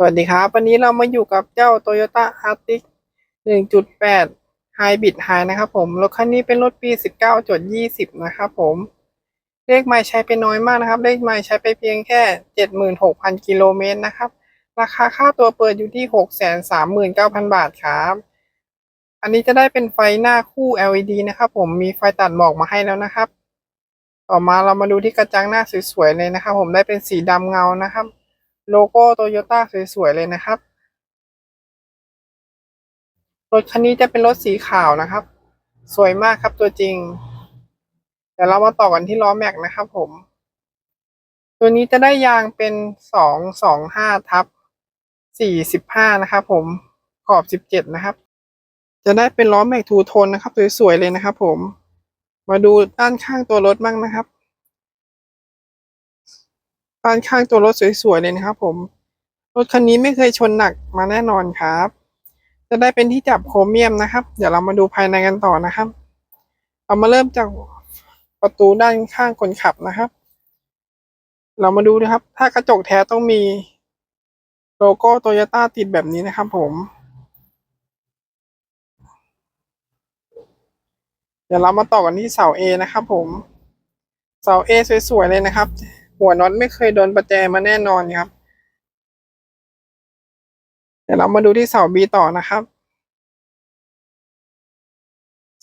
สวัสดีครับ วันนี้เรามาอยู่กับเจ้า Toyota Arctic 1.8 Hybrid High นะครับผม รถคันนี้เป็นรถปี 19.20 นะครับผม เลขไม่ใช้ไปน้อยมากนะครับ เลขไม่ใช้ไปเพียงแค่ 76,000 กิโลเมตรนะครับ ราคาค่าตัวเปิดอยู่ที่ 639,000 บาทครับ อันนี้จะได้เป็นไฟหน้าคู่ LED นะครับผม มีไฟตัดหมอกมาให้แล้วนะครับ ต่อมาเรามาดูที่กระจังหน้าสวยๆเลยนะครับผม ได้เป็นสีดำเงานะครับ โลโก้โตโยต้าสวยๆเลยนะครับ รถคันนี้จะเป็นรถสีขาวนะครับ สวยมากครับตัวจริง เดี๋ยวเรามาต่อกันที่ล้อแม็กนะครับผม ตัวนี้จะได้ยางเป็นสองสองห้าทับสี่สิบห้านะครับผมขอบสิบเจ็ดนะครับ จะได้เป็นล้อแม็กทูโทนนะครับสวยๆเลยนะครับผม มาดูด้านข้างตัวรถบ้างนะครับ ด้านข้างตัวรถสวยๆเลยนะครับ ผมรถคันนี้ไม่เคยชนหนักมาแน่นอนครับ จะได้เป็นที่จับโครเมียมนะครับ เดี๋ยวเรามาดูภายในกันต่อนะครับ เรามาเริ่มจากประตูด้านข้างคนขับนะครับ เรามาดูนะครับ ถ้ากระจกแท้ต้องมีโลโก้โตโยต้าติดแบบนี้นะครับ ผม เดี๋ยวเรามาต่อกันที่เสา A นะครับ ผม เสา A สวยๆเลยนะครับ หัวน็อตไม่เคยโดนประแจมาแน่นอนครับ เดี๋ยวเรามาดูที่เสา B ต่อนะครับ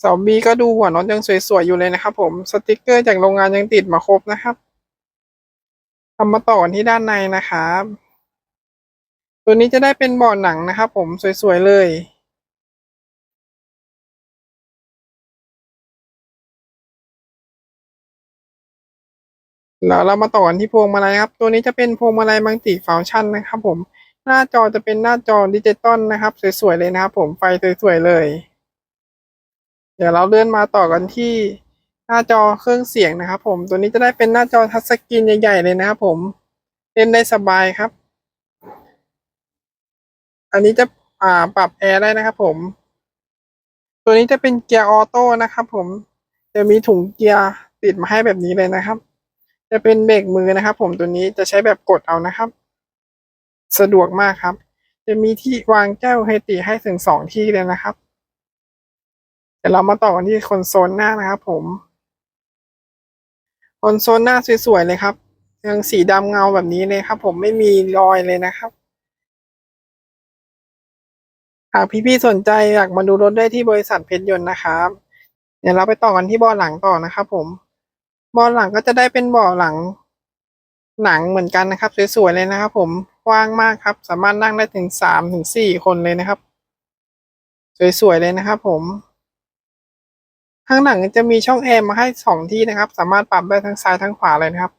เสา B ก็ดูหัวน็อตยังสวยๆอยู่เลยนะครับ ผมสติกเกอร์จากโรงงานยังติดมาครบนะครับทำมาต่อกันที่ด้านในนะครับ ตัวนี้จะได้เป็นบาะหนังนะครับ ผมสวยๆเลย แล้วเรามาต่อกันที่พวงมาลัยครับ ตัวนี้จะเป็นพวงมาลัยมัลติฟังชันนะครับผม หน้าจอจะเป็นหน้าจอดิจิตอลนะครับ สวยๆเลยนะครับ ผมไฟสวยๆเลย เดี๋ยวเราเลื่อนมาต่อกันที่หน้าจอเครื่องเสียงนะครับ ผม ตัวนี้จะได้เป็นหน้าจอทัชสกรีนใหญ่ๆเลยนะครับ ผมเล่นได้สบายครับ อันนี้จะอ่าปรับแอร์ได้นะครับผม ตัวนี้จะเป็นเกียร์ออโต้นะครับ ผม จะมีถุงเกียร์ติดมาให้แบบนี้เลยนะครับ จะเป็นเบรกมือนะครับ ผมตัวนี้จะใช้แบบกดเอานะครับ สะดวกมากครับ จะมีที่วางแก้วเฮติให้ถึงสองที่เลยนะครับเดี๋ยวเรามาต่อกันที่คอนโซลหน้านะครับ ผมคอนโซลหน้าสวยๆเลยครับยังสีดำเงาแบบนี้เลยครับ ผมไม่มีรอยเลยนะครับหากพี่ๆสนใจอยากมาดูรถได้ที่บริษัทเพชรยนต์นะครับ เดี๋ยวเราไปต่อกันที่บาะหลังต่อนะครับผม บาะหลังก็จะได้เป็นเบาะหลัง หนังเหมือนกันนะครับ สวยๆเลยนะครับ ผมกว้างมากครับ สามารถนั่งได้ถึงสามถึงสี่คนเลยนะครับ สวยๆเลยนะครับ ผมข้างหลังจะมีช่องแอร์มาให้สองที่นะครับ สามารถปรับได้ทั้งซ้ายทั้งขวาเลยนะครับ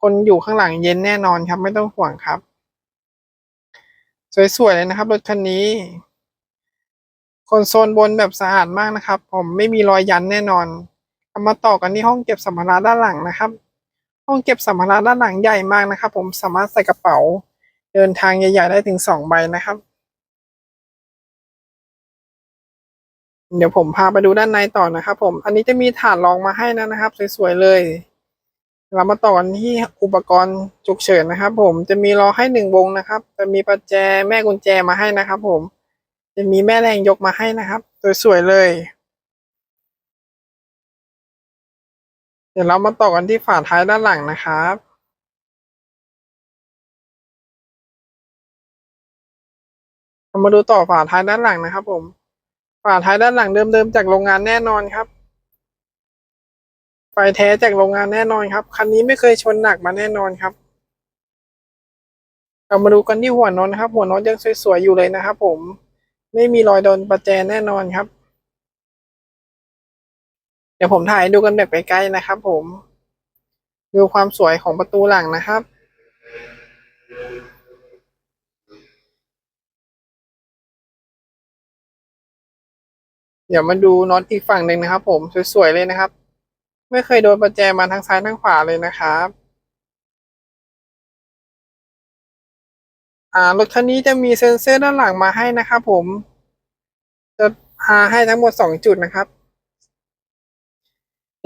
คนอยู่ข้างหลังเย็นแน่นอนครับ ไม่ต้องห่วงครับ สวยๆเลยนะครับรถคันนี้คอนโซลบนแบบสะอาดมากนะครับ ผมไม่มีรอยยันแน่นอน มาต่อกันที่ห้องเก็บสัมภาระด้านหลังนะครับ ห้องเก็บสัมภาระด้านหลังใหญ่มากนะครับ ผมสามารถใส่กระเป๋า เดินทางใหญ่ๆได้ถึงสองใบนะครับ เดี๋ยวผมพาไปดูด้านในต่อนะครับ ผม อันนี้จะมีถาดรองมาให้นะนะครับ สวยๆเลย เรามาต่อกันที่อุปกรณ์ฉุกเฉินนะครับ ผมจะมีล้อให้หนึ่งวงนะครับ จะมีประแจแม่กุญแจมาให้นะครับ ผม จะมีแม่แรงยกมาให้นะครับ สวยๆเลย เดี๋ยวเรามาต่อกันที่ฝาท้ายด้านหลังนะครับเรามาดูต่อฝาท้ายด้านหลังนะครับผมฝาท้ายด้านหลังเดิมๆจากโรงงานแน่นอนครับ ไฟแท้จากโรงงานแน่นอนครับ คันนี้ไม่เคยชนหนักมาแน่นอนครับ เรามาดูกันที่หัวน็อตนะครับ หัวน็อตยังสวยๆอยู่เลยนะครับผม ไม่มีรอยโดนประแจแน่นอนครับ เดี๋ยวผมถ่ายดูกันแบบใกล้ๆนะครับ ผม ดูความสวยของประตูหลังนะครับเดี๋ยวมาดูน็อตอีกฝั่งหนึ่งนะครับ ผมสวยๆเลยนะครับ ไม่เคยโดนประแจมาทั้งซ้ายทั้งขวาเลยนะครับ อ่ารถคันนี้จะมีเซ็นเซอร์ด้านหลังมาให้นะครับ ผมจะพาให้ทั้งหมดสองจุดนะครับ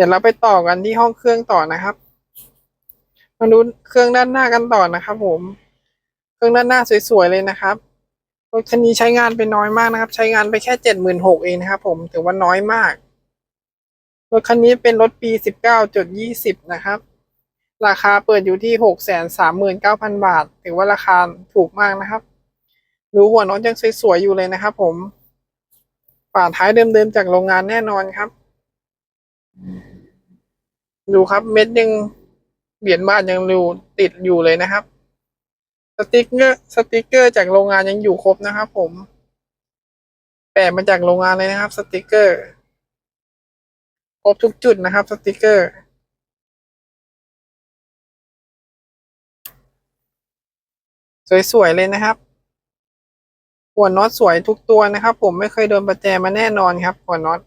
ดี๋ยวเราไปต่อกันที่ห้องเครื่องต่อนะครับ มาดูเครื่องด้านหน้ากันต่อนะครับ ผม เครื่องด้านหน้าสวยๆเลยนะครับรถคันนี้ใช้งานไปน้อยมากนะครับ ใช้งานไปแค่เจ็ดหมื่นหกเองนะครับ ผมถือว่าน้อยมากรถคันนี้เป็นรถปีสิบเก้าจุดยี่สิบนะครับ ราคาเปิดอยู่ที่หกแสนสามหมื่นเก้าพันบาท ถือว่าราคาถูกมากนะครับดูหัวน็อตยังสวยๆอยู่เลยนะครับ ผม ฝาท้ายเดิมๆจากโรงงานแน่นอนครับ ดูครับเม็ดยังเหรียญบาทยังรูติดอยู่เลยนะครับ สติกเกอร์สติกเกอร์จากโรงงานยังอยู่ครบนะครับผม แปะมาจากโรงงานเลยนะครับ สติกเกอร์ ครบทุกจุดนะครับ สติกเกอร์สวยๆเลยนะครับ หัวน็อตสวยทุกตัวนะครับ ผมไม่เคยโดนประแจมาแน่นอนครับ หัวน็อต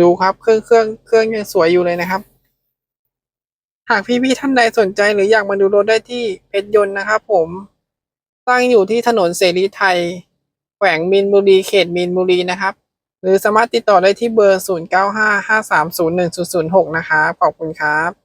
ดูครับเครื่องเครื่องเครื่องยังสวยอยู่เลยนะครับ หากพี่ๆท่านใดสนใจหรืออยากมาดูรถได้ที่เพชรยนต์นะครับผมตั้งอยู่ที่ถนนเสรีไทย แขวงมีนบุรีเขตมีนบุรีนะครับ หรือสามารถติดต่อได้ที่เบอร์ 0955301006 นะครับขอบคุณครับ